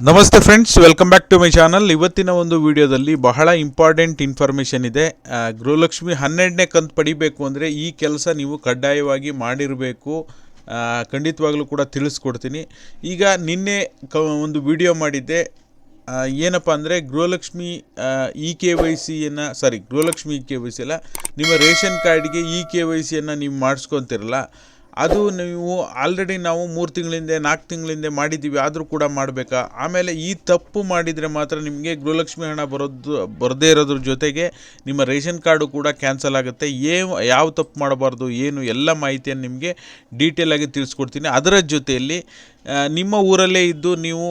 ನಮಸ್ತೆ friends welcome back to my channel ಇವತ್ತಿನ ಒಂದು ವಿಡಿಯೋದಲ್ಲಿ ಬಹಳ ಇಂಪಾರ್ಟೆಂಟ್ ಇನ್ಫಾರ್ಮೇಷನ್ ಇದೆ. ಗೃಹಲಕ್ಷ್ಮಿ ಹನ್ನೆರಡನೇ ಕಂತು ಪಡಿಬೇಕು ಅಂದರೆ ಈ ಕೆಲಸ ನೀವು ಕಡ್ಡಾಯವಾಗಿ ಮಾಡಿರಬೇಕು. ಖಂಡಿತವಾಗಲೂ ಕೂಡ ತಿಳಿಸ್ಕೊಡ್ತೀನಿ. ಈಗ ನಿನ್ನೆ ಕ, ಒಂದು ವಿಡಿಯೋ ಮಾಡಿದ್ದೆ. ಏನಪ್ಪ ಅಂದರೆ Gruhalakshmi E K Y ಸಿಯನ್ನು sorry Gruhalakshmi E K Y C ಅಲ್ಲ, ನಿಮ್ಮ ರೇಷನ್ ಕಾರ್ಡ್ಗೆ ಇ ಕೆ ವೈ ಸಿಯನ್ನು ನೀವು ಮಾಡಿಸ್ಕೊತಿರಲ್ಲ ಅದು ನೀವು ಆಲ್ರೆಡಿ ನಾವು ಮೂರು ತಿಂಗಳಿಂದ, ನಾಲ್ಕು ತಿಂಗಳಿಂದ ಮಾಡಿದ್ದೀವಿ, ಆದರೂ ಕೂಡ ಮಾಡಬೇಕಾ? ಆಮೇಲೆ ಈ ತಪ್ಪು ಮಾಡಿದರೆ ಮಾತ್ರ ನಿಮಗೆ ಗೃಹಲಕ್ಷ್ಮಿ ಹಣ ಬರೋದು, ಬರದೇ ಇರೋದ್ರ ಜೊತೆಗೆ ನಿಮ್ಮ ರೇಷನ್ ಕಾರ್ಡು ಕೂಡ ಕ್ಯಾನ್ಸಲ್ ಆಗುತ್ತೆ. ಏನು ಯಾವ ತಪ್ಪು ಮಾಡಬಾರ್ದು, ಏನು, ಎಲ್ಲ ಮಾಹಿತಿಯನ್ನು ನಿಮಗೆ ಡೀಟೇಲಾಗಿ ತಿಳಿಸ್ಕೊಡ್ತೀನಿ. ಅದರ ಜೊತೆಯಲ್ಲಿ ನಿಮ್ಮ ಊರಲ್ಲೇ ಇದ್ದು ನೀವು,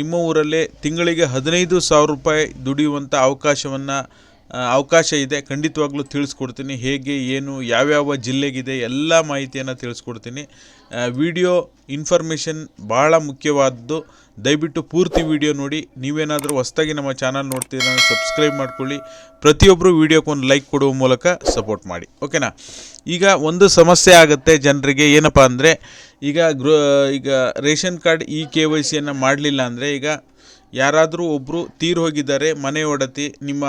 ನಿಮ್ಮ ಊರಲ್ಲೇ ತಿಂಗಳಿಗೆ ಹದಿನೈದು ಸಾವಿರ ರೂಪಾಯಿ ದುಡಿಯುವಂಥ ಅವಕಾಶವನ್ನು ಅವಕಾಶ ಇದೆ, ಖಂಡಿತವಾಗ್ಲೂ ತಿಳಿಸ್ಕೊಡ್ತೀನಿ. ಹೇಗೆ, ಏನು, ಯಾವ್ಯಾವ ಜಿಲ್ಲೆಗಿದೆ, ಎಲ್ಲ ಮಾಹಿತಿಯನ್ನು ತಿಳಿಸ್ಕೊಡ್ತೀನಿ. ವಿಡಿಯೋ ಇನ್ಫಾರ್ಮೇಷನ್ ಭಾಳ ಮುಖ್ಯವಾದದ್ದು ದಯವಿಟ್ಟು ಪೂರ್ತಿ ವಿಡಿಯೋ ನೋಡಿ. ನೀವೇನಾದರೂ ಹೊಸ್ದಾಗಿ ನಮ್ಮ ಚಾನಲ್ ನೋಡ್ತೀರ ಸಬ್ಸ್ಕ್ರೈಬ್ ಮಾಡ್ಕೊಳ್ಳಿ. ಪ್ರತಿಯೊಬ್ಬರು ವಿಡಿಯೋಕ್ಕೆ ಒಂದು ಲೈಕ್ ಕೊಡುವ ಮೂಲಕ ಸಪೋರ್ಟ್ ಮಾಡಿ. ಓಕೆನಾ? ಈಗ ಒಂದು ಸಮಸ್ಯೆ ಆಗುತ್ತೆ ಜನರಿಗೆ. ಏನಪ್ಪ ಅಂದರೆ, ಈಗ ಗೃ ಈಗ ration card E K Y ಸಿಯನ್ನು ಮಾಡಲಿಲ್ಲ ಅಂದರೆ ಈಗ ಯಾರಾದರೂ ಒಬ್ಬರು ತೀರ್ ಹೋಗಿದ್ದಾರೆ, ಮನೆ ಒಡತಿ, ನಿಮ್ಮ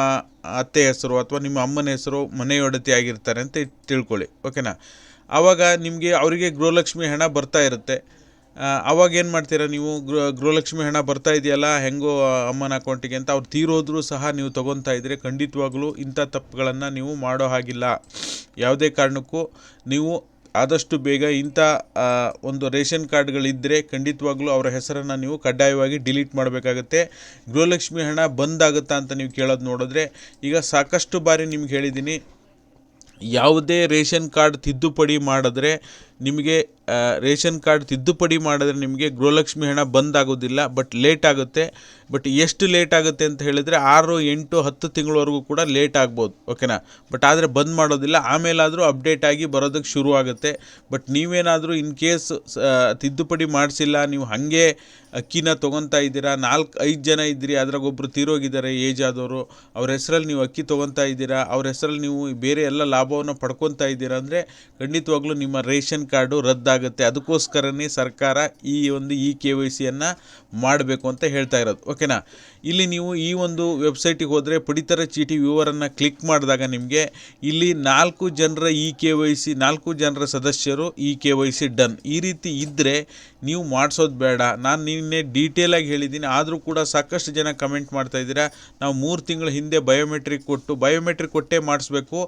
ಅತ್ತೆ ಹೆಸರು ಅಥವಾ ನಿಮ್ಮ ಅಮ್ಮನ ಹೆಸರು ಮನೆ ಒಡತಿ ಆಗಿರ್ತಾರೆ ಅಂತ ತಿಳ್ಕೊಳ್ಳಿ, ಓಕೆನಾ? ಆವಾಗ ನಿಮಗೆ ಅವರಿಗೆ ಗೃಹಲಕ್ಷ್ಮಿ ಹಣ ಬರ್ತಾ ಇರುತ್ತೆ. ಆವಾಗ ಏನು ಮಾಡ್ತೀರಾ ನೀವು? ಗೃಹ, ಗೃಹಲಕ್ಷ್ಮಿ ಹಣ ಬರ್ತಾ ಇದೆಯಲ್ಲ, ಹೆಂಗೋ ಅಮ್ಮನ ಅಕೌಂಟಿಗೆ ಅಂತ ಅವ್ರು ತೀರೋದ್ರೂ ಸಹ ನೀವು ತೊಗೊತಾ ಇದ್ದರೆ ಖಂಡಿತವಾಗ್ಲೂ ಇಂಥ ತಪ್ಪುಗಳನ್ನು ನೀವು ಮಾಡೋ ಹಾಗಿಲ್ಲ. ಯಾವುದೇ ಕಾರಣಕ್ಕೂ ನೀವು ಆದಷ್ಟು ಬೇಗ ಇಂಥ ಒಂದು ರೇಷನ್ ಕಾರ್ಡ್ಗಳಿದ್ದರೆ ಖಂಡಿತವಾಗ್ಲೂ ಅವರ ಹೆಸರನ್ನು ನೀವು ಕಡ್ಡಾಯವಾಗಿ ಡಿಲೀಟ್ ಮಾಡಬೇಕಾಗತ್ತೆ. ಗೃಹಲಕ್ಷ್ಮಿ ಹಣ ಬಂದಾಗುತ್ತಾ ಅಂತ ನೀವು ಕೇಳೋದು ನೋಡಿದ್ರೆ, ಈಗ ಸಾಕಷ್ಟು ಬಾರಿ ನಿಮ್ಗೆ ಹೇಳಿದ್ದೀನಿ ಯಾವುದೇ ರೇಷನ್ ಕಾರ್ಡ್ ತಿದ್ದುಪಡಿ ಮಾಡಿದ್ರೆ ನಿಮಗೆ ರೇಷನ್ ಕಾರ್ಡ್ ತಿದ್ದುಪಡಿ ಮಾಡಿದ್ರೆ ನಿಮಗೆ ಗೃಹಲಕ್ಷ್ಮಿ ಹಣ ಬಂದಾಗೋದಿಲ್ಲ ಬಟ್ ಲೇಟ್ ಆಗುತ್ತೆ. ಬಟ್ ಎಷ್ಟು ಲೇಟ್ ಆಗುತ್ತೆ ಅಂತ ಹೇಳಿದರೆ ಆರು, ಎಂಟು, ಹತ್ತು ತಿಂಗಳವರೆಗೂ ಕೂಡ ಲೇಟ್ ಆಗ್ಬೋದು, ಓಕೆನಾ? ಬಟ್ ಆದರೆ ಬಂದ್ ಮಾಡೋದಿಲ್ಲ. ಆಮೇಲಾದರೂ ಅಪ್ಡೇಟ್ ಆಗಿ ಬರೋದಕ್ಕೆ ಶುರು ಆಗುತ್ತೆ. ಬಟ್ ನೀವೇನಾದರೂ ಇನ್ ಕೇಸ್ ತಿದ್ದುಪಡಿ ಮಾಡಿಸಿಲ್ಲ, ನೀವು ಹಾಗೆ ಅಕ್ಕಿನ ತೊಗೊತಾ ಇದ್ದೀರಾ, ನಾಲ್ಕು, ಐದು ಜನ ಇದ್ದೀರಿ, ಅದ್ರಾಗ ಒಬ್ಬರು ತೀರೋಗಿದ್ದಾರೆ, ಏಜ್ ಆದವರು, ಅವ್ರ ಹೆಸರಲ್ಲಿ ನೀವು ಅಕ್ಕಿ ತೊಗೊತಾ ಇದ್ದೀರಾ, ಅವ್ರ ಹೆಸರಲ್ಲಿ ನೀವು ಬೇರೆ ಎಲ್ಲ ಲಾಭವನ್ನು ಪಡ್ಕೊತಾ ಇದ್ದೀರಾ ಅಂದರೆ ಖಂಡಿತವಾಗ್ಲೂ ನಿಮ್ಮ ರೇಷನ್ ಕಾರ್ಡು ರದ್ದಾಗುತ್ತೆ. ಅದಕ್ಕೋಸ್ಕರನೇ ಸರ್ಕಾರ ಈ ಒಂದು ಇ ಕೆ ವೈ ಸಿಯನ್ನು ಮಾಡಬೇಕು ಅಂತ ಹೇಳ್ತಾ ಇರೋದು. ಓಕೆನಾ? ಇಲ್ಲಿ ನೀವು ಈ ಒಂದು ವೆಬ್ಸೈಟಿಗೆ ಹೋದರೆ ಪಡಿತರ ಚೀಟಿ ವಿವರನ್ನು ಕ್ಲಿಕ್ ಮಾಡಿದಾಗ ನಿಮಗೆ ಇಲ್ಲಿ ನಾಲ್ಕು ಜನರ ಇ ಕೆ ವೈ ಸಿ, ನಾಲ್ಕು ಜನರ ಸದಸ್ಯರು E K Y C done. ಈ ರೀತಿ ಇದ್ದರೆ ನೀವು ಮಾಡಿಸೋದು ಬೇಡ. ನಾನು ನಿನ್ನೆ ಡೀಟೇಲಾಗಿ ಹೇಳಿದ್ದೀನಿ. ಆದರೂ ಕೂಡ ಸಾಕಷ್ಟು ಜನ ಕಮೆಂಟ್ ಮಾಡ್ತಾ ಇದ್ದೀರಾ. ನಾವು ಮೂರು ತಿಂಗಳ ಹಿಂದೆ ಬಯೋಮೆಟ್ರಿಕ್ ಕೊಟ್ಟು ಬಯೋಮೆಟ್ರಿಕ್ ಕೊಟ್ಟೇ ಮಾಡಿಸ್ಬೇಕು.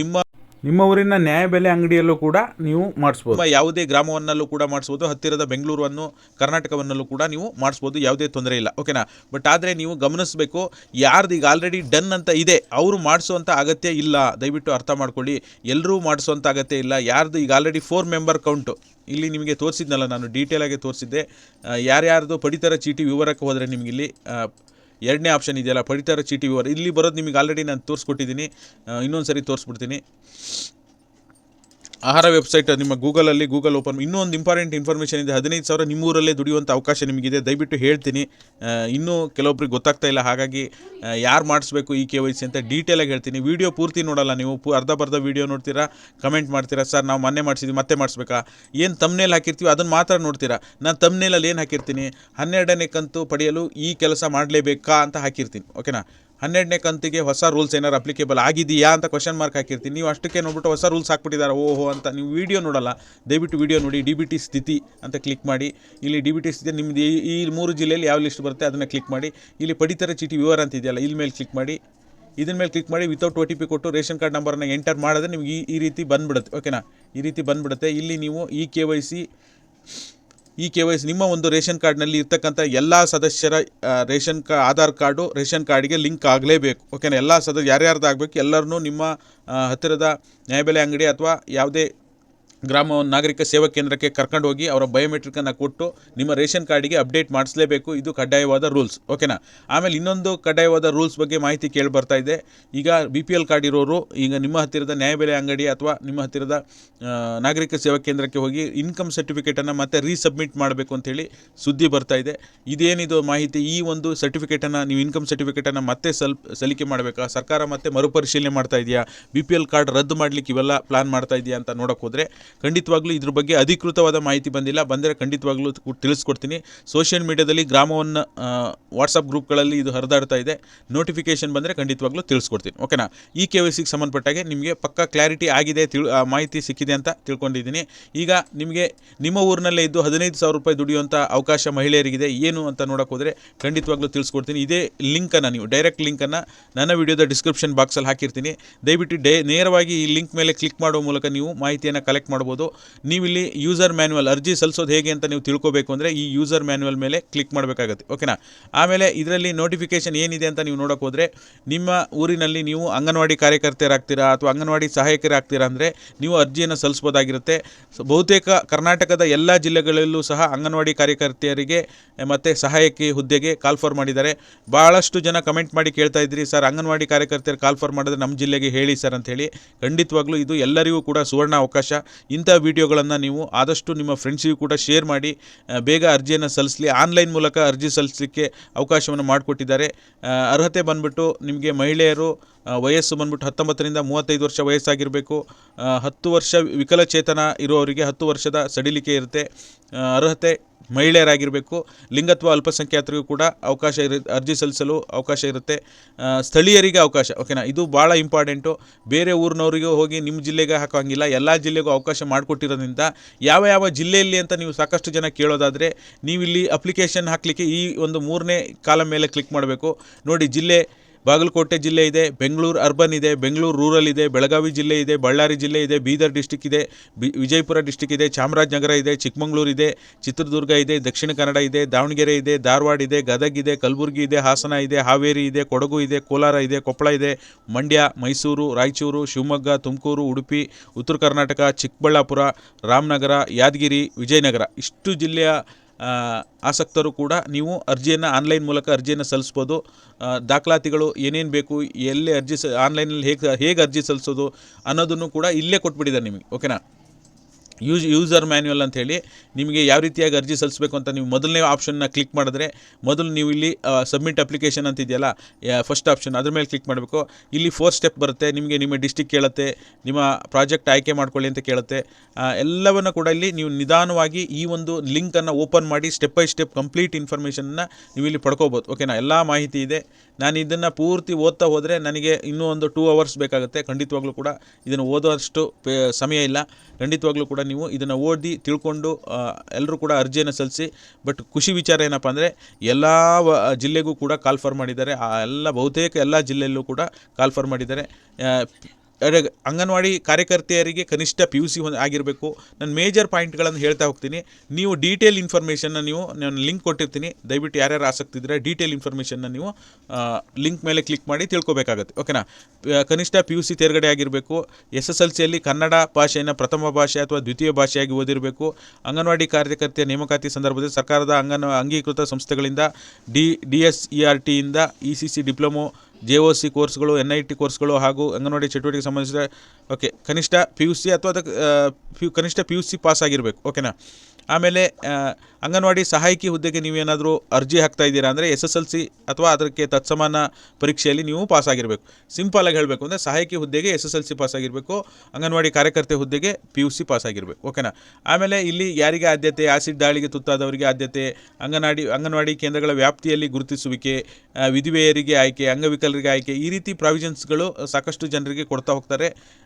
ನಿಮ್ಮ ನಿಮ್ಮ ಊರಿನ ನ್ಯಾಯಬೆಲೆ ಅಂಗಡಿಯಲ್ಲೂ ಕೂಡ ನೀವು ಮಾಡಿಸ್ಬೋದು. ಯಾವುದೇ ಗ್ರಾಮವನ್ನಲ್ಲೂ ಕೂಡ ಮಾಡಿಸ್ಬೋದು ಹತ್ತಿರದ ಬೆಂಗಳೂರನ್ನು ಕರ್ನಾಟಕವನ್ನಲ್ಲೂ ಕೂಡ ನೀವು ಮಾಡಿಸ್ಬೋದು ಯಾವುದೇ ತೊಂದರೆ ಇಲ್ಲ ಓಕೆನಾ? ಬಟ್ ಆದರೆ ನೀವು ಗಮನಿಸಬೇಕು ಯಾರ್ದು ಈಗ ಆಲ್ರೆಡಿ ಡನ್ ಅಂತ ಇದೆ ಅವರು ಮಾಡಿಸುವಂಥ ಅಗತ್ಯ ಇಲ್ಲ. ದಯವಿಟ್ಟು ಅರ್ಥ ಮಾಡ್ಕೊಳ್ಳಿ ಎಲ್ಲರೂ ಮಾಡಿಸುವಂಥ ಅಗತ್ಯ ಇಲ್ಲ ಯಾರ್ದು ಈಗ ಆಲ್ರೆಡಿ ಫೋರ್ ಮೆಂಬರ್ ಕೌಂಟು ಇಲ್ಲಿ ನಿಮಗೆ ತೋರಿಸಿದ್ನಲ್ಲ ನಾನು ಡೀಟೇಲಾಗಿ ತೋರಿಸಿದ್ದೆ. ಯಾರ್ಯಾರ್ದು ಪಡಿತರ ಚೀಟಿ ವಿವರಕ್ಕೆ ಹೋದರೆ ನಿಮಗೆ ಇಲ್ಲಿ ಆ, ಎರಡನೇ ಆಪ್ಷನ್ ಇದೆಯಲ್ಲ ಪಡಿತರ ಚೀಟಿ ವಿವರ. ಇಲ್ಲಿ ಬರೋದು ನಿಮಗೆ ಆಲ್ರೆಡಿ ನಾನು ತೋರಿಸ್ಕೊಟ್ಟಿದ್ದೀನಿ. ಇನ್ನೊಂದು ಸರಿ ತೋರಿಸ್ಬಿಡ್ತೀನಿ. ಆಹಾರ ವೆಬ್ಸೈಟ್, ನಿಮ್ಮ ಗೂಗಲಲ್ಲಿ ಗೂಗಲ್ ಓಪನ್ ಇನ್ನೂ ಒಂದು ಇಂಪಾರ್ಟೆಂಟ್ ಇನ್ಫಾರ್ಮೇಷನ್ ಇದೆ. ಹದಿನೈದು ಸಾವಿರ ನಿಮ್ಮೂರಲ್ಲೇ ದುಡಿಯುವಂಥ ಅವಕಾಶ ನಿಮಗಿದೆ. ದಯವಿಟ್ಟು ಹೇಳ್ತೀನಿ ಇನ್ನೂ ಕೆಲವೊಬ್ರಿಗೆ ಗೊತ್ತಾಗ್ತಾ ಇಲ್ಲ. ಹಾಗಾಗಿ ಯಾರು ಮಾಡಿಸ್ಬೇಕು ಈ ಕೆ ವೈ ಸಿ ಅಂತ ಡೀಟೇಲಾಗಿ ಹೇಳ್ತೀನಿ. ವಿಡಿಯೋ ಪೂರ್ತಿ ನೋಡಲ್ಲ ನೀವು. ಪೂ, ಅರ್ಧ ಬರ್ಧ ವಿಡಿಯೋ ನೋಡ್ತೀರಾ, ಕಮೆಂಟ್ ಮಾಡ್ತೀರಾ, ಸರ್, ನಾವು ಮೊನ್ನೆ ಮಾಡಿಸಿದ್ವಿ, ಮತ್ತೆ ಮಾಡಿಸ್ಬೇಕಾ? ಏನು ತಮ್ನೇಲ್ ಹಾಕಿರ್ತೀವಿ ಅದನ್ನು ಮಾತ್ರ ನೋಡ್ತೀರಾ? ನಾನು ತಮ್ನೇಲಲ್ಲಿ ಏನು ಹಾಕಿರ್ತೀನಿ? ಹನ್ನೆರಡನೇ ಕಂತು ಪಡೆಯಲು ಈ ಕೆಲಸ ಮಾಡಲೇಬೇಕಾ ಅಂತ ಹಾಕಿರ್ತೀನಿ, ಓಕೆನಾ? ಹನ್ನೆರಡನೇ ಕಂತಿಗೆ ಹೊಸ ರೂಲ್ಸ್ ಏನಾರು ಅಪ್ಲಿಕೇಬಲ್ ಆಗಿದೆಯಾ ಅಂತ ಕ್ವಶನ್ ಮಾರ್ಕ್ ಹಾಕಿರ್ತೀನಿ. ನೀವು ಅಷ್ಟಕ್ಕೆ ನೋಡ್ಬಿಟ್ಟು ಹೊಸ ರೂಲ್ಸ್ ಹಾಕ್ಬಿಟ್ಟಿದ್ದಾರೆ ಓಹೋ ಅಂತ ನೀವು ವಿಡಿಯೋ ನೋಡಲ್ಲ. ದಯವಿಟ್ಟು ವಿಡಿಯೋ ನೋಡಿ. ಡಿ ಬಿ ಟಿ ಸ್ಥಿತಿ ಅಂತ ಕ್ಲಿಕ್ ಮಾಡಿ. ಇಲ್ಲಿ ಡಿ ಬಿ ಟಿ ಸ್ಥಿತಿ ನಿಮ್ಮದು ಈ ಮೂರು ಜಿಲ್ಲೆಯಲ್ಲಿ ಯಾವ ಲಿಸ್ಟ್ ಬರುತ್ತೆ ಅದನ್ನು ಕ್ಲಿಕ್ ಮಾಡಿ. ಇಲ್ಲಿ ಪಡಿತರ ಚೀಟಿ ವಿವರ ಅಂತ ಇದೆಯಲ್ಲ ಇಲ್ಲಿ ಮೇಲೆ ಕ್ಲಿಕ್ ಮಾಡಿ. ಇದನ್ನ ಮೇಲೆ ಕ್ಲಿಕ್ ಮಾಡಿ ವಿತೌಟ್ ಒ ಟಿ ಪಿ ಕೊಟ್ಟು ರೇಷನ್ ಕಾರ್ಡ್ ನಂಬರನ್ನು ಎಂಟರ್ ಮಾಡಿದ್ರೆ ನಿಮಗೆ ಈ ಈ ರೀತಿ ಬಂದ್ಬಿಡುತ್ತೆ. ಓಕೆನಾ ಈ ರೀತಿ ಬಂದ್ಬಿಡುತ್ತೆ. ಇಲ್ಲಿ ನೀವು E K Y C E K Y C ನಿಮ್ಮ ಒಂದು ರೇಷನ್ ಕಾರ್ಡ್ನಲ್ಲಿ ಇರ್ತಕ್ಕಂಥ ಎಲ್ಲ ಸದಸ್ಯರ ರೇಷನ್ ಕಾ, ಆಧಾರ್ ಕಾರ್ಡು, ರೇಷನ್ ಕಾರ್ಡಿಗೆ ಲಿಂಕ್ ಆಗಲೇಬೇಕು. ಓಕೆನಾ? ಎಲ್ಲ ಸದ ಯಾರ್ಯಾರ್ದು ಆಗಬೇಕು ಎಲ್ಲರನ್ನೂ ನಿಮ್ಮ ಹತ್ತಿರದ ನ್ಯಾಯಬೆಲೆ ಅಂಗಡಿ ಅಥವಾ ಯಾವುದೇ ಗ್ರಾಮ ನಾಗರಿಕ ಸೇವಾ ಕೇಂದ್ರಕ್ಕೆ ಕರ್ಕೊಂಡು ಹೋಗಿ ಅವರ ಬಯೋಮೆಟ್ರಿಕನ್ನು ಕೊಟ್ಟು ನಿಮ್ಮ ರೇಷನ್ ಕಾರ್ಡಿಗೆ ಅಪ್ಡೇಟ್ ಮಾಡಿಸಲೇಬೇಕು. ಇದು ಕಡ್ಡಾಯವಾದ ರೂಲ್ಸ್ ಓಕೆನಾ ಆಮೇಲೆ ಇನ್ನೊಂದು ಕಡ್ಡಾಯವಾದ ರೂಲ್ಸ್ ಬಗ್ಗೆ ಮಾಹಿತಿ ಕೇಳಿ ಬರ್ತಾ ಇದೆ. ಈಗ ಬಿ ಪಿ ಎಲ್ ಕಾರ್ಡ್ ಇರೋರು ಈಗ ನಿಮ್ಮ ಹತ್ತಿರದ ನ್ಯಾಯಬೆಲೆ ಅಂಗಡಿ ಅಥವಾ ನಿಮ್ಮ ಹತ್ತಿರದ ನಾಗರಿಕ ಸೇವಾ ಕೇಂದ್ರಕ್ಕೆ ಹೋಗಿ ಇನ್ಕಮ್ ಸರ್ಟಿಫಿಕೇಟನ್ನು ಮತ್ತೆ ರೀಸಬ್ಮಿಟ್ ಮಾಡಬೇಕು ಅಂತೇಳಿ ಸುದ್ದಿ ಬರ್ತಾ ಇದೆ. ಇದೇನಿದು ಮಾಹಿತಿ? ಈ ಒಂದು ಸರ್ಟಿಫಿಕೇಟನ್ನು ನೀವು ಇನ್ಕಮ್ ಸರ್ಟಿಫಿಕೇಟನ್ನು ಮತ್ತೆ ಸಲ್, ಸಲ್ಲಿಕೆ ಮಾಡಬೇಕಾ? ಸರ್ಕಾರ ಮತ್ತೆ ಮರುಪರಿಶೀಲನೆ ಮಾಡ್ತಾ ಇದೆಯಾ? ಬಿ ಪಿ ಎಲ್ ಕಾರ್ಡ್ ರದ್ದು ಮಾಡಲಿಕ್ಕೆ ಇವೆಲ್ಲ ಪ್ಲಾನ್ ಮಾಡ್ತಾ ಇದೆಯಾ ಅಂತ ನೋಡೋಕೆ ಹೋದರೆ ಖಂಡಿತವಾಗ್ಲೂ ಇದ್ರ ಬಗ್ಗೆ ಅಧಿಕೃತವಾದ ಮಾಹಿತಿ ಬಂದಿಲ್ಲ. ಬಂದರೆ ಖಂಡಿತವಾಗ್ಲೂ ತಿಳಿಸ್ಕೊಡ್ತೀನಿ. ಸೋಷಿಯಲ್ ಮೀಡಿಯಾದಲ್ಲಿ ಗ್ರಾಮವನ್ನು ವಾಟ್ಸಪ್ ಗ್ರೂಪ್ಗಳಲ್ಲಿ ಇದು ಹರಿದಾಡ್ತಾ ಇದೆ. ನೋಟಿಫಿಕೇಶನ್ ಬಂದರೆ ಖಂಡಿತವಾಗ್ಲೂ ತಿಳಿಸ್ಕೊಡ್ತೀನಿ. ಓಕೆನಾ? ಈ ಕೆ ವೈ ಸಿಗೆ ಸಂಬಂಧಪಟ್ಟಾಗೆ ನಿಮಗೆ ಪಕ್ಕ ಕ್ಲಾರಿಟಿ ಆಗಿದೆ, ತಿಳಿ ಮಾಹಿತಿ ಸಿಕ್ಕಿದೆ ಅಂತ ತಿಳ್ಕೊಂಡಿದ್ದೀನಿ. ಈಗ ನಿಮಗೆ ನಿಮ್ಮ ಊರಿನಲ್ಲೇ ಇದ್ದು ಹದಿನೈದು ಸಾವಿರ ರೂಪಾಯಿ ದುಡಿಯುವಂಥ ಅವಕಾಶ ಮಹಿಳೆಯರಿಗಿದೆ. ಏನು ಅಂತ ನೋಡೋಕೆ ಹೋದರೆ ಖಂಡಿತವಾಗ್ಲೂ ತಿಳಿಸ್ಕೊಡ್ತೀನಿ. ಇದೇ ಲಿಂಕನ್ನು ನೀವು, ಡೈರೆಕ್ಟ್ ಲಿಂಕನ್ನು ನನ್ನ ವಿಡಿಯೋದ ಡಿಸ್ಕ್ರಿಪ್ಷನ್ ಬಾಕ್ಸಲ್ಲಿ ಹಾಕಿರ್ತೀನಿ. ದಯವಿಟ್ಟು ಡೇ, ನೇರವಾಗಿ ಈ ಲಿಂಕ್ ಮೇಲೆ ಕ್ಲಿಕ್ ಮಾಡುವ ಮೂಲಕ ನೀವು ಮಾಹಿತಿಯನ್ನು ಕಲೆಕ್ಟ್ ಮಾಡ್ಬೋದು. ನೀವಿಲ್ಲಿ ಯೂಸರ್ ಮ್ಯಾನ್ಯುವಲ್ ಅರ್ಜಿ ಸಲ್ಲಿಸೋದು ಹೇಗೆ ಅಂತ ನೀವು ತಿಳ್ಕೊಬೇಕು ಅಂದರೆ ಈ ಯೂಸರ್ ಮ್ಯಾನ್ಯುವಲ್ ಮೇಲೆ ಕ್ಲಿಕ್ ಮಾಡಬೇಕಾಗುತ್ತೆ. ಓಕೆನಾ ಆಮೇಲೆ ಇದರಲ್ಲಿ ನೋಟಿಫಿಕೇಶನ್ ಏನಿದೆ ಅಂತ ನೀವು ನೋಡೋಕೆ ಹೋದರೆ ನಿಮ್ಮ ಊರಿನಲ್ಲಿ ನೀವು ಅಂಗನವಾಡಿ ಕಾರ್ಯಕರ್ತರಾಗ್ತೀರಾ ಅಥವಾ ಅಂಗನವಾಡಿ ಸಹಾಯಕರಾಗ್ತೀರಾ ಅಂದರೆ ನೀವು ಅರ್ಜಿಯನ್ನು ಸಲ್ಲಿಸ್ಬೋದಾಗಿರುತ್ತೆ ಬಹುತೇಕ ಕರ್ನಾಟಕದ ಎಲ್ಲ ಜಿಲ್ಲೆಗಳಲ್ಲೂ ಸಹ ಅಂಗನವಾಡಿ ಕಾರ್ಯಕರ್ತೆಯರಿಗೆ ಮತ್ತು ಸಹಾಯಕಿ ಹುದ್ದೆಗೆ ಕಾಲ್ ಫಾರ್ ಮಾಡಿದ್ದಾರೆ. ಭಾಳಷ್ಟು ಜನ ಕಮೆಂಟ್ ಮಾಡಿ ಕೇಳ್ತಾ ಇದ್ದೀರಿ ಸರ್, ಅಂಗನವಾಡಿ ಕಾರ್ಯಕರ್ತೆಯರು ಕಾಲ್ ಫಾರ್ ಮಾಡಿದ್ರೆ ನಮ್ಮ ಜಿಲ್ಲೆಗೆ ಹೇಳಿ ಸರ್ ಅಂತ ಹೇಳಿ ಖಂಡಿತವಾಗ್ಲೂ ಇದು ಎಲ್ಲರಿಗೂ ಕೂಡ ಸುವರ್ಣ ಅವಕಾಶ. ಇಂಥ ವಿಡಿಯೋಗಳನ್ನು ನೀವು ಆದಷ್ಟು ನಿಮ್ಮ ಫ್ರೆಂಡ್ಸಿಗೂ ಕೂಡ ಶೇರ್ ಮಾಡಿ ಬೇಗ ಅರ್ಜಿಯನ್ನು ಸಲ್ಲಿಸಲಿ ಆನ್ಲೈನ್ ಮೂಲಕ ಅರ್ಜಿ ಸಲ್ಲಿಸಲಿಕ್ಕೆ ಅವಕಾಶವನ್ನು ಮಾಡಿಕೊಟ್ಟಿದ್ದಾರೆ. ಅರ್ಹತೆ ಬಂದ್ಬಿಟ್ಟು ನಿಮಗೆ ಮಹಿಳೆಯರು ವಯಸ್ಸು ಬಂದ್ಬಿಟ್ಟು ಹತ್ತೊಂಬತ್ತರಿಂದ ಮೂವತ್ತೈದು ವರ್ಷ ವಯಸ್ಸಾಗಿರಬೇಕು. ಹತ್ತು ವರ್ಷ ವಿಕಲಚೇತನ ಇರುವವರಿಗೆ ಹತ್ತು ವರ್ಷದ ಸಡಿಲಿಕೆ ಇರುತ್ತೆ. ಅರ್ಹತೆ ಮಹಿಳೆಯರಾಗಿರಬೇಕು. ಲಿಂಗತ್ವ ಅಲ್ಪಸಂಖ್ಯಾತರಿಗೂ ಕೂಡ ಅವಕಾಶ ಇರು, ಅರ್ಜಿ ಸಲ್ಲಿಸಲು ಅವಕಾಶ ಇರುತ್ತೆ. ಸ್ಥಳೀಯರಿಗೆ ಅವಕಾಶ, ಓಕೆನಾ? ಇದು ಭಾಳ ಇಂಪಾರ್ಟೆಂಟು. ಬೇರೆ ಊರಿನವರಿಗೂ ಹೋಗಿ ನಿಮ್ಮ ಜಿಲ್ಲೆಗೆ ಹಾಕೋಂಗಿಲ್ಲ ಎಲ್ಲ ಜಿಲ್ಲೆಗೂ ಅವಕಾಶ ಮಾಡಿಕೊಟ್ಟಿರೋದ್ರಿಂದ ಯಾವ ಯಾವ ಜಿಲ್ಲೆಯಲ್ಲಿ ಅಂತ ನೀವು ಸಾಕಷ್ಟು ಜನ ಕೇಳೋದಾದರೆ ನೀವಿಲ್ಲಿ ಅಪ್ಲಿಕೇಶನ್ ಹಾಕಲಿಕ್ಕೆ ಈ ಒಂದು ಮೂರನೇ ಕಾಲಮ್ ಮೇಲೆ ಕ್ಲಿಕ್ ಮಾಡಬೇಕು. ನೋಡಿ, ಜಿಲ್ಲೆ ಬಾಗಲಕೋಟೆ ಜಿಲ್ಲೆ ಇದೆ, ಬೆಂಗಳೂರು ಅರ್ಬನ್ ಇದೆ, ಬೆಂಗಳೂರು ರೂರಲ್ ಇದೆ, ಬೆಳಗಾವಿ ಜಿಲ್ಲೆ ಇದೆ, ಬಳ್ಳಾರಿ ಜಿಲ್ಲೆ ಇದೆ, ಬೀದರ್ ಡಿಸ್ಟಿಕ್ ಇದೆ ವಿಜಯಪುರ ಡಿಸ್ಟಿಕ್ ಇದೆ, ಚಾಮರಾಜನಗರ ಇದೆ, ಚಿಕ್ಕಮಗಳೂರು ಇದೆ, ಚಿತ್ರದುರ್ಗ ಇದೆ, ದಕ್ಷಿಣ ಕನ್ನಡ ಇದೆ, ದಾವಣಗೆರೆ ಇದೆ, ಧಾರವಾಡ ಇದೆ, ಗದಗ ಇದೆ, ಕಲಬುರಗಿ ಇದೆ, ಹಾಸನ ಇದೆ, ಹಾವೇರಿ ಇದೆ, ಕೊಡಗು ಇದೆ, ಕೋಲಾರ ಇದೆ, ಕೊಪ್ಪಳ ಇದೆ, ಮಂಡ್ಯ, ಮೈಸೂರು, ರಾಯಚೂರು, ಶಿವಮೊಗ್ಗ, ತುಮಕೂರು, ಉಡುಪಿ, ಉತ್ತರ ಕರ್ನಾಟಕ, ಚಿಕ್ಕಬಳ್ಳಾಪುರ, ರಾಮನಗರ, ಯಾದಗಿರಿ, ವಿಜಯನಗರ. ಇಷ್ಟು ಜಿಲ್ಲೆಯ ಆಸಕ್ತರು ಕೂಡ ನೀವು ಅರ್ಜಿಯನ್ನು ಆನ್ಲೈನ್ ಮೂಲಕ ಅರ್ಜಿಯನ್ನು ಸಲ್ಲಿಸ್ಬೋದು. ದಾಖಲಾತಿಗಳು ಏನೇನು ಬೇಕು, ಎಲ್ಲಿ ಅರ್ಜಿ ಸ ಆನ್ಲೈನಲ್ಲಿ ಹೇಗೆ ಹೇಗೆ ಅರ್ಜಿ ಸಲ್ಲಿಸೋದು ಅನ್ನೋದನ್ನು ಕೂಡ ಇಲ್ಲೇ ಕೊಟ್ಬಿಟ್ಟಿದ್ದಾರೆ ನಿಮಗೆ, ಓಕೆನಾ? ಯೂಸ್ ಯೂಸರ್ ಮ್ಯಾನ್ಯುವಲ್ ಅಂತ ಹೇಳಿ ನಿಮಗೆ ಯಾವ ರೀತಿಯಾಗಿ ಅರ್ಜಿ ಸಲ್ಲಿಸಬೇಕು ಅಂತ ನೀವು ಮೊದಲನೇ ಆಪ್ಷನ್ನ ಕ್ಲಿಕ್ ಮಾಡಿದ್ರೆ ಮೊದಲು ನೀವು ಇಲ್ಲಿ ಸಬ್ಮಿಟ್ ಅಪ್ಲಿಕೇಶನ್ ಅಂತಿದೆಯಲ್ಲ ಫಸ್ಟ್ ಆಪ್ಷನ್ ಅದ್ರ ಮೇಲೆ ಕ್ಲಿಕ್ ಮಾಡಬೇಕು. ಇಲ್ಲಿ ಫೋರ್ ಸ್ಟೆಪ್ ಬರುತ್ತೆ. ನಿಮಗೆ ನಿಮ್ಮ ಡಿಸ್ಟಿಕ್ ಕೇಳುತ್ತೆ, ನಿಮ್ಮ ಪ್ರಾಜೆಕ್ಟ್ ಆಯ್ಕೆ ಮಾಡ್ಕೊಳ್ಳಿ ಅಂತ ಕೇಳುತ್ತೆ. ಎಲ್ಲವನ್ನು ಕೂಡ ಇಲ್ಲಿ ನೀವು ನಿಧಾನವಾಗಿ ಈ ಒಂದು ಲಿಂಕನ್ನು ಓಪನ್ ಮಾಡಿ ಸ್ಟೆಪ್ ಬೈ ಸ್ಟೆಪ್ ಕಂಪ್ಲೀಟ್ ಇನ್ಫಾರ್ಮೇಷನ್ನ ನೀವು ಇಲ್ಲಿ ಪಡ್ಕೋಬೋದು. ಓಕೆನಾ ಎಲ್ಲ ಮಾಹಿತಿ ಇದೆ. ನಾನು ಇದನ್ನು ಪೂರ್ತಿ ಓದ್ತಾ ಹೋದರೆ ನನಗೆ ಇನ್ನೂ ಒಂದು ಟೂ ಅವರ್ಸ್ ಬೇಕಾಗುತ್ತೆ. ಖಂಡಿತವಾಗ್ಲೂ ಕೂಡ ಇದನ್ನು ಓದೋಷ್ಟು ಸಮಯ ಇಲ್ಲ. ಖಂಡಿತವಾಗ್ಲೂ ಕೂಡ ನೀವು ಇದನ್ನು ಓದಿ ತಿಳ್ಕೊಂಡು ಎಲ್ಲರೂ ಕೂಡ ಅರ್ಜಿಯನ್ನು ಸಲ್ಲಿಸಿ, ಬಟ್ ಖುಷಿ ವಿಚಾರ ಏನಪ್ಪ ಅಂದರೆ, ಎಲ್ಲ ಜಿಲ್ಲೆಗೂ ಕೂಡ ಕಾಲ್ ಫಾರ್ ಮಾಡಿದ್ದಾರೆ. ಆ, ಎಲ್ಲ ಬಹುತೇಕ ಎಲ್ಲ ಜಿಲ್ಲೆಯಲ್ಲೂ ಕೂಡ ಕಾಲ್ ಫಾರ್ ಮಾಡಿದ್ದಾರೆ. ಅಂಗನವಾಡಿ ಕಾರ್ಯಕರ್ತೆಯರಿಗೆ ಕನಿಷ್ಠ ಪಿ ಯು ಸಿ ಒಂದು ಆಗಿರಬೇಕು. ನಾನು ಮೇಜರ್ ಪಾಯಿಂಟ್ಗಳನ್ನು ಹೇಳ್ತಾ ಹೋಗ್ತೀನಿ. ನೀವು ಡೀಟೇಲ್ ಇನ್ಫಾರ್ಮೇಷನ್ನ ನೀವು, ನಾನು ಲಿಂಕ್ ಕೊಟ್ಟಿರ್ತೀನಿ. ದಯವಿಟ್ಟು ಯಾರ್ಯಾರು ಆಸಕ್ತಿ ಇದ್ದರೆ ಡೀಟೇಲ್ ಇನ್ಫಾರ್ಮೇಷನ್ನ ನೀವು ಲಿಂಕ್ ಮೇಲೆ ಕ್ಲಿಕ್ ಮಾಡಿ ತಿಳ್ಕೊಬೇಕಾಗತ್ತೆ. ಓಕೆನಾ ಕನಿಷ್ಠ ಪಿ ಯು ಸಿ ತೇರ್ಗಡೆ ಆಗಿರಬೇಕು. ಎಸ್ ಎಸ್ ಎಲ್ ಸಿಯಲ್ಲಿ ಕನ್ನಡ ಭಾಷೆಯನ್ನು ಪ್ರಥಮ ಭಾಷೆ ಅಥವಾ ದ್ವಿತೀಯ ಭಾಷೆಯಾಗಿ ಓದಿರಬೇಕು. ಅಂಗನವಾಡಿ ಕಾರ್ಯಕರ್ತೆಯ ನೇಮಕಾತಿ ಸಂದರ್ಭದಲ್ಲಿ ಸರ್ಕಾರದ ಅಂಗನ, ಅಂಗೀಕೃತ ಸಂಸ್ಥೆಗಳಿಂದ D D S E R ಟಿಯಿಂದ E C C diploma J O C ಕೋರ್ಸ್ಗಳು ಎನ್ ಐ ಟಿ ಕೋರ್ಸ್ಗಳು ಹಾಗೂ ಅಂಗನವಾಡಿ ಚಟುವಟಿಕೆ ಸಂಬಂಧಿಸಿದ ಓಕೆ ಕನಿಷ್ಠ ಪಿ ಯು ಸಿ ಅಥವಾ ಅದಕ್ಕೆ ಪಿ ಕನಿಷ್ಠ ಪಿ ಯು ಸಿ ಪಾಸ್ ಆಗಿರಬೇಕು ಓಕೆನಾ ಆಮೇಲೆ ಅಂಗನವಾಡಿ ಸಹಾಯಕಿ ಹುದ್ದೆಗೆ ನೀವೇನಾದರೂ ಅರ್ಜಿ ಹಾಕ್ತಾ ಇದ್ದೀರಾ ಅಂದರೆ ಎಸ್ ಎಸ್ ಎಲ್ ಸಿ ಅಥವಾ ಅದಕ್ಕೆ ತತ್ಸಮಾನ ಪರೀಕ್ಷೆಯಲ್ಲಿ ನೀವು ಪಾಸ್ ಆಗಿರಬೇಕು. ಸಿಂಪಲಾಗಿ ಹೇಳಬೇಕು ಅಂದರೆ ಸಹಾಯಕಿ ಹುದ್ದೆಗೆ S S L C pass ಆಗಿರಬೇಕು, ಅಂಗನವಾಡಿ ಕಾರ್ಯಕರ್ತೆ ಹುದ್ದೆಗೆ ಪಿ ಯು ಸಿ ಪಾಸ್ ಆಗಿರಬೇಕು ಓಕೆನಾ ಆಮೇಲೆ ಇಲ್ಲಿ ಯಾರಿಗೆ ಆದ್ಯತೆ, ಆಸಿಡ್ ದಾಳಿಗೆ ತುತ್ತಾದವರಿಗೆ ಆದ್ಯತೆ, ಅಂಗನವಾಡಿ ಅಂಗನವಾಡಿ ಕೇಂದ್ರಗಳ ವ್ಯಾಪ್ತಿಯಲ್ಲಿ ಗುರುತಿಸುವಿಕೆ ವಿಧಿವೆಯರಿಗೆ ಆಯ್ಕೆ, ಅಂಗವಿಕಲರಿಗೆ ಆಯ್ಕೆ, ಈ ರೀತಿ ಪ್ರಾವಿಷನ್ಸ್ಗಳು ಸಾಕಷ್ಟು ಜನರಿಗೆ ಕೊಡ್ತಾ ಹೋಗ್ತಾರೆ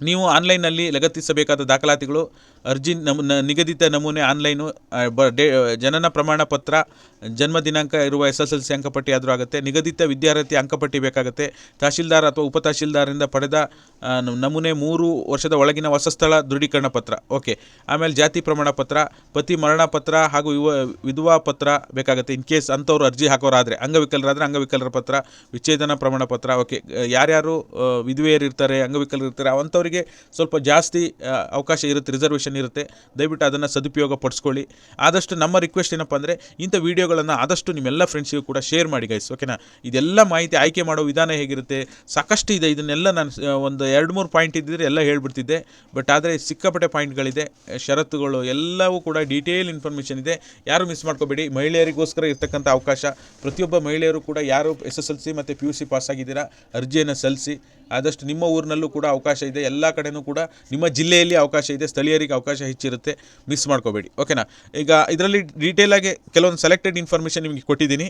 ನೀವು ಆನ್ಲೈನಲ್ಲಿ ಲಗತ್ತಿಸಬೇಕಾದ ದಾಖಲಾತಿಗಳು, ಅರ್ಜಿ ನಮೂ ನಿಗದಿತ ನಮೂನೆ ಆನ್ಲೈನು ಬ, ಡೇ, ಜನನ ಪ್ರಮಾಣ ಪತ್ರ ಜನ್ಮ ದಿನಾಂಕ ಇರುವ ಎಸ್ ಎಸ್ ಎಲ್ ಸಿ ಅಂಕಪಟ್ಟಿ ಆದರೂ ಆಗುತ್ತೆ, ನಿಗದಿತ ವಿದ್ಯಾರ್ಥಿ ಅಂಕಪಟ್ಟಿ ಬೇಕಾಗುತ್ತೆ, ತಹಶೀಲ್ದಾರ್ ಅಥವಾ ಉಪ ತಹಶೀಲ್ದಾರಿಂದ ಪಡೆದ ನಮೂನೆ ಮೂರು ವರ್ಷದ ಒಳಗಿನ ವಾಸಸ್ಥಳ ದೃಢೀಕರಣ ಪತ್ರ, ಓಕೆ. ಆಮೇಲೆ ಜಾತಿ ಪ್ರಮಾಣ ಪತ್ರ, ಪತಿ ಮರಣ ಪತ್ರ ಹಾಗೂ ಯುವ ವಿಧವಾ ಪತ್ರ ಬೇಕಾಗುತ್ತೆ, ಇನ್ ಕೇಸ್ ಅಂಥವ್ರು ಅರ್ಜಿ ಹಾಕೋರಾದರೆ, ಅಂಗವಿಕಲರಾದರೆ ಅಂಗವಿಕಲರ ಪತ್ರ, ವಿಚ್ಛೇದನ ಪ್ರಮಾಣ ಪತ್ರ, ಓಕೆ. ಯಾರ್ಯಾರು ವಿಧುವೆಯರಿರ್ತಾರೆ, ಅಂಗವಿಕಲರಿರ್ತಾರೆ ಇರ್ತಾರೆ ಅಂಥವರಿಗೆ ಸ್ವಲ್ಪ ಜಾಸ್ತಿ ಅವಕಾಶ ಇರುತ್ತೆ ರಿಸರ್ವೇಷನ್ ಇರುತ್ತೆ. ದಯವಿಟ್ಟು ಅದನ್ನು ಸದುಪಯೋಗ ಪಡಿಸ್ಕೊಳ್ಳಿ. ಆದಷ್ಟು ನಮ್ಮ ರಿಕ್ವೆಸ್ಟ್ ಏನಪ್ಪ ಅಂದರೆ, ಇಂಥ ವೀಡಿಯೋಗಳನ್ನು ಆದಷ್ಟು ನಿಮ್ಮೆಲ್ಲ ಫ್ರೆಂಡ್ಸಿಗೂ ಕೂಡ ಶೇರ್ ಮಾಡಿ ಗೈಸ್ ಓಕೆನಾ ಇದೆಲ್ಲ ಮಾಹಿತಿ ಆಯ್ಕೆ ಮಾಡೋ ವಿಧಾನ ಹೇಗಿರುತ್ತೆ? ಸಾಕಷ್ಟು ಇದೆ. ಇದನ್ನೆಲ್ಲ ನಾನು ಒಂದು ಎರಡು, ಮೂರು ಪಾಯಿಂಟ್ ಇದ್ದಿದ್ರೆ ಎಲ್ಲ ಹೇಳ್ಬಿಡ್ತಿದ್ದೆ. ಬಟ್ ಆದರೆ ಸಿಕ್ಕಾಪಟ್ಟೆ ಪಾಯಿಂಟ್ಗಳಿದೆ ಷರತ್ತುಗಳು ಎಲ್ಲವೂ ಕೂಡ ಡೀಟೇಲ್ ಇನ್ಫಾರ್ಮೇಷನ್ ಇದೆ. ಯಾರು ಮಿಸ್ ಮಾಡ್ಕೋಬೇಡಿ. ಮಹಿಳೆಯರಿಗೋಸ್ಕರ ಇರ್ತಕ್ಕಂಥ ಅವಕಾಶ. ಪ್ರತಿಯೊಬ್ಬ ಮಹಿಳೆಯರು ಕೂಡ ಯಾರು ಎಸ್ ಎಸ್ ಎಲ್ ಸಿ ಮತ್ತು ಪಿ ಯು ಸಿ ಪಾಸ್ ಆಗಿದ್ದೀರಾ, ಅರ್ಜಿಯನ್ನು ಸಲ್ಲಿಸಿ. ಆದಷ್ಟು ನಿಮ್ಮ ಊರಿನಲ್ಲೂ ಕೂಡ ಅವಕಾಶ ಇದೆ. ಎಲ್ಲ ಕಡೆನೂ ಕೂಡ ನಿಮ್ಮ ಜಿಲ್ಲೆಯಲ್ಲಿ ಅವಕಾಶ ಇದೆ, ಸ್ಥಳೀಯರಿಗೆ ಅವಕಾಶ ಹೆಚ್ಚಿರುತ್ತೆ ಮಿಸ್ ಮಾಡ್ಕೋಬೇಡಿ. ಓಕೆನಾ ಈಗ ಇದರಲ್ಲಿ ಡೀಟೇಲಾಗಿ ಕೆಲವೊಂದು ಸೆಲೆಕ್ಟೆಡ್ ಇನ್ಫಾರ್ಮೇಷನ್ ನಿಮಗೆ ಕೊಟ್ಟಿದ್ದೀನಿ.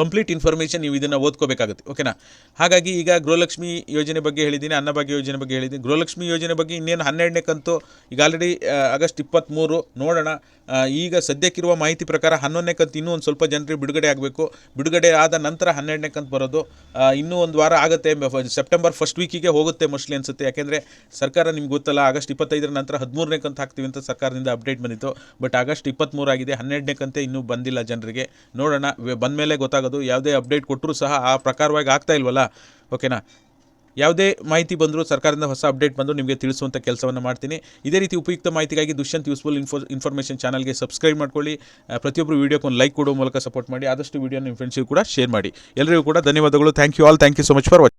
ಕಂಪ್ಲೀಟ್ ಇನ್ಫಾರ್ಮೇಷನ್ ನೀವು ಇದನ್ನು ಓದ್ಕೋಬೇಕಾಗುತ್ತೆ ಓಕೆನಾ ಹಾಗಾಗಿ ಈಗ ಗೃಹಲಕ್ಷ್ಮಿ ಯೋಜನೆ ಬಗ್ಗೆ ಹೇಳಿದ್ದೀನಿ, ಅನ್ನಭಾಗ್ಯ ಯೋಜನೆ ಬಗ್ಗೆ ಹೇಳಿದ್ದೀನಿ. ಗೃಹಲಕ್ಷ್ಮಿ ಯೋಜನೆ ಬಗ್ಗೆ ಇನ್ನೇನು ಹನ್ನೆರಡನೇ ಕಂತು, ಈಗ ಆಲ್ರೆಡಿ ಆಗಸ್ಟ್ ಇಪ್ಪತ್ತ್ಮೂರು ನೋಡೋಣ. ಈಗ ಸದ್ಯಕ್ಕಿರುವ ಮಾಹಿತಿ ಪ್ರಕಾರ ಹನ್ನೊಂದನೇ ಕಂತು ಇನ್ನೂ ಒಂದು ಸ್ವಲ್ಪ ಜನರಿಗೆ ಬಿಡುಗಡೆ ಆಗಬೇಕು. ಬಿಡುಗಡೆ ಆದ ನಂತರ ಹನ್ನೆರಡನೇ ಕಂತು ಬರೋದು. ಇನ್ನೂ ಒಂದು ವಾರ ಆಗುತ್ತೆ ಸೆಪ್ಟೆಂಬರ್ ಫಸ್ಟ್ ವೀಕಿಗೆ ಹೋಗುತ್ತೆ ಮೋಸ್ಟ್ಲಿ ಅನಿಸುತ್ತೆ. ಯಾಕೆಂದರೆ ಸರ್ಕಾರ ನಿಮ್ಗೆ ಗೊತ್ತಲ್ಲ, ಆಗಸ್ಟ್ ಇಪ್ಪತ್ತೈದರ ನಂತರ ಹದಿಮೂರನೇ ಕಂತು ಹಾಕ್ತೀವಿ ಅಂತ ಸರ್ಕಾರದಿಂದ ಅಪ್ಡೇಟ್ ಬಂದಿತ್ತು. ಬಟ್ ಆಗಸ್ಟ್ ಇಪ್ಪತ್ತ್ಮೂರು ಆಗಿದೆ, ಹನ್ನೆರಡನೇ ಕಂತೆ ಇನ್ನೂ ಬಂದಿಲ್ಲ ಜನರಿಗೆ. ನೋಡೋಣ ಬಂದ ಮೇಲೆ ಗೊತ್ತಾಗೋದು, ಯಾವುದೇ ಅಪ್ಡೇಟ್ ಕೊಟ್ಟರೂ ಸಹ ಆ ಪ್ರಕಾರವಾಗಿ ಆಗ್ತಾ ಇಲ್ವಲ್ಲ? ಓಕೆನಾ ಯಾವುದೇ ಮಾಹಿತಿ ಬಂದರೂ ಸರ್ಕಾರದಿಂದ ಹೊಸ ಅಪ್ಡೇಟ್ ಬಂದು ನಿಮಗೆ ತಿಳಿಸುವಂಥ ಕೆಲಸವನ್ನು ಮಾಡ್ತೀನಿ. ಇದೇ ರೀತಿ ಉಪಯುಕ್ತ ಮಾಹಿತಿಗಾಗಿ ದುಷ್ಯಂತ್ ಯೂಸ್ಫುಲ್ ಇನ್ಫೋ ಇನ್ಫಾರ್ಮೇಷನ್ ಚಾನಲ್ಗೆ ಸಬ್ಸ್ಕ್ರೈಬ್ ಮಾಡ್ಕೊಳ್ಳಿ. ಪ್ರತಿಯೊಬ್ಬರು ವೀಡಿಯೋಕ್ಕೆ ಒಂದು ಲೈಕ್ ಕೊಡೋ ಮೂಲಕ ಸಪೋರ್ಟ್ ಮಾಡಿ. ಆದಷ್ಟು ವೀಡಿಯೋ ನಿಮ್ಮ ಫ್ರೆಂಡ್ಸಿಗೂ ಕೂಡ ಶೇರ್ ಮಾಡಿ. ಎಲ್ಲರಿಗೂ ಕೂಡ ಧನ್ಯವಾದಗಳು. Thank you all thank you so much for watching